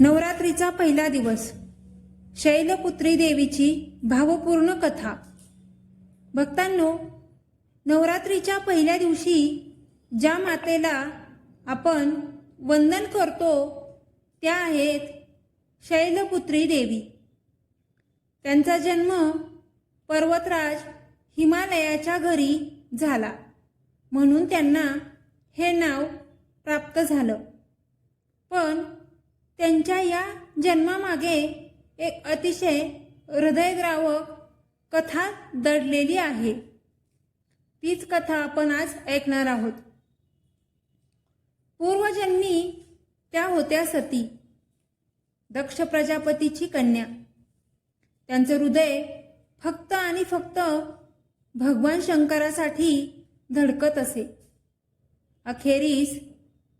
नवरात्रीचा पहिला दिवस. शैलपुत्री देवीची भावपूर्ण कथा. भक्तांनो नवरात्रीच्या पहिल्या दिवशी ज्या मातेला आपण वंदन करतो त्या आहेत शैलपुत्री देवी. त्यांचा जन्म पर्वतराज हिमालयाच्या घरी झाला. म्हणून त्यांना हे नाव प्राप्त झालं. पण त्यांच्या या जन्मामागे एक अतिशय हृदयग्रावक कथा दडलेली आहे. तीच कथा आपण आज ऐकणार आहोत. पूर्वजन्मी त्या होत्या सती दक्ष प्रजापतीची कन्या. त्यांचं हृदय फक्त आणि फक्त भगवान शंकरासाठी धडकत असे. अखेरीस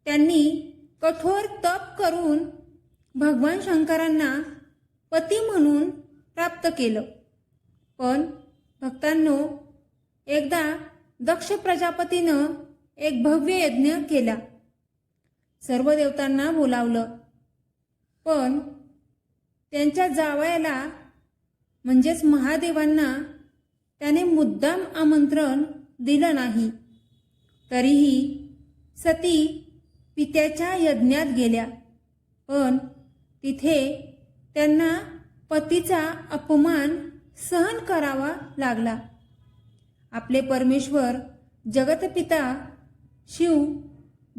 त्यांनी कठोर तप करून भगवान शंकरांना पती म्हणून प्राप्त केलं. पण भक्तांनो एकदा दक्ष प्रजापतीनं एक भव्य यज्ञ केला. सर्व देवतांना बोलावलं. पण त्यांच्या जावयाला म्हणजेच महादेवांना त्याने मुद्दाम आमंत्रण दिलं नाही. तरीही सती पित्याच्या यज्ञात गेल्या. पण तिथे त्यांना पतीचा अपमान सहन करावा लागला. आपले परमेश्वर जगतपिता शिव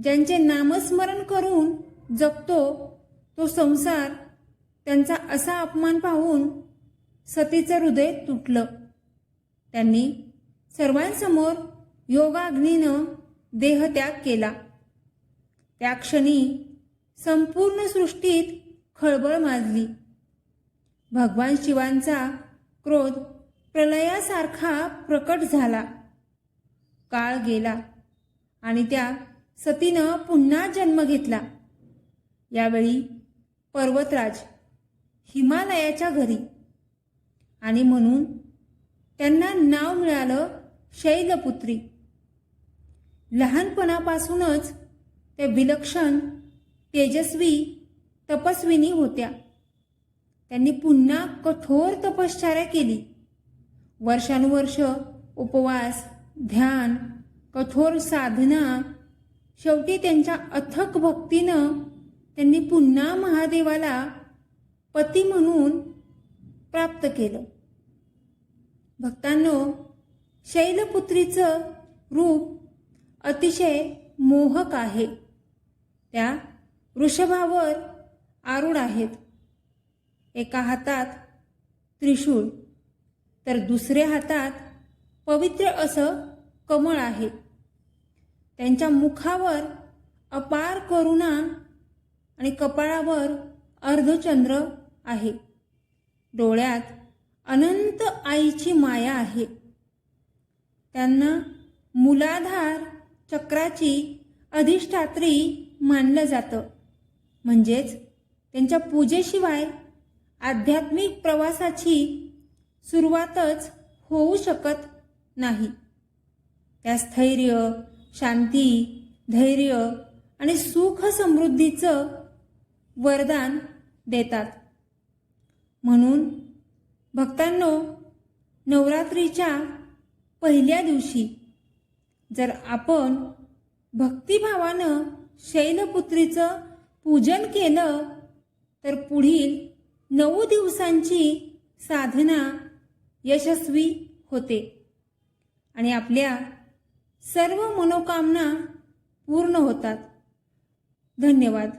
ज्यांचे नामस्मरण करून जगतो तो संसार त्यांचा असा अपमान पाहून सतीचं हृदय तुटलं. त्यांनी सर्वांसमोर योगाग्नीनं देहत्याग केला. त्या क्षणी संपूर्ण सृष्टीत खळबळ माजली. भगवान शिवांचा क्रोध प्रलयासारखा प्रकट झाला. काळ गेला आणि त्या सतीनं पुन्हा जन्म घेतला. यावेळी पर्वतराज हिमालयाच्या घरी आणि म्हणून त्यांना नाव मिळालं शैलपुत्री. लहानपणापासूनच त्या विलक्षण तेजस्वी तपस्विनी होत्या. त्यांनी पुन्हा कठोर तपश्चर्या केली. वर्षानुवर्ष उपवास ध्यान कठोर साधना शेवटी त्यांच्या अथक भक्तीनं त्यांनी पुन्हा महादेवाला पती म्हणून प्राप्त केलं. भक्तांनो शैलपुत्रीचं रूप अतिशय मोहक आहे. त्या वृषभावर आरूढ आहेत. एका हातात त्रिशूळ तर दुसऱ्या हातात पवित्र असं कमळ आहे. त्यांच्या मुखावर अपार करुणा आणि कपाळावर अर्धचंद्र आहे. डोळ्यात अनंत आईची माया आहे. त्यांना मुलाधार चक्राची अधिष्ठात्री मानलं जातं. म्हणजेच त्यांच्या पूजेशिवाय आध्यात्मिक प्रवासाची सुरुवातच होऊ शकत नाही. त्या स्थैर्य शांती धैर्य आणि सुख समृद्धीचं वरदान देतात. म्हणून भक्तांनो नवरात्रीच्या पहिल्या दिवशी जर आपण भक्तिभावानं शैलपुत्रीचं पूजन केलं तर पुढील नऊ दिवसांची साधना यशस्वी होते. आणि आपल्या सर्व मनोकामना पूर्ण होतात. धन्यवाद.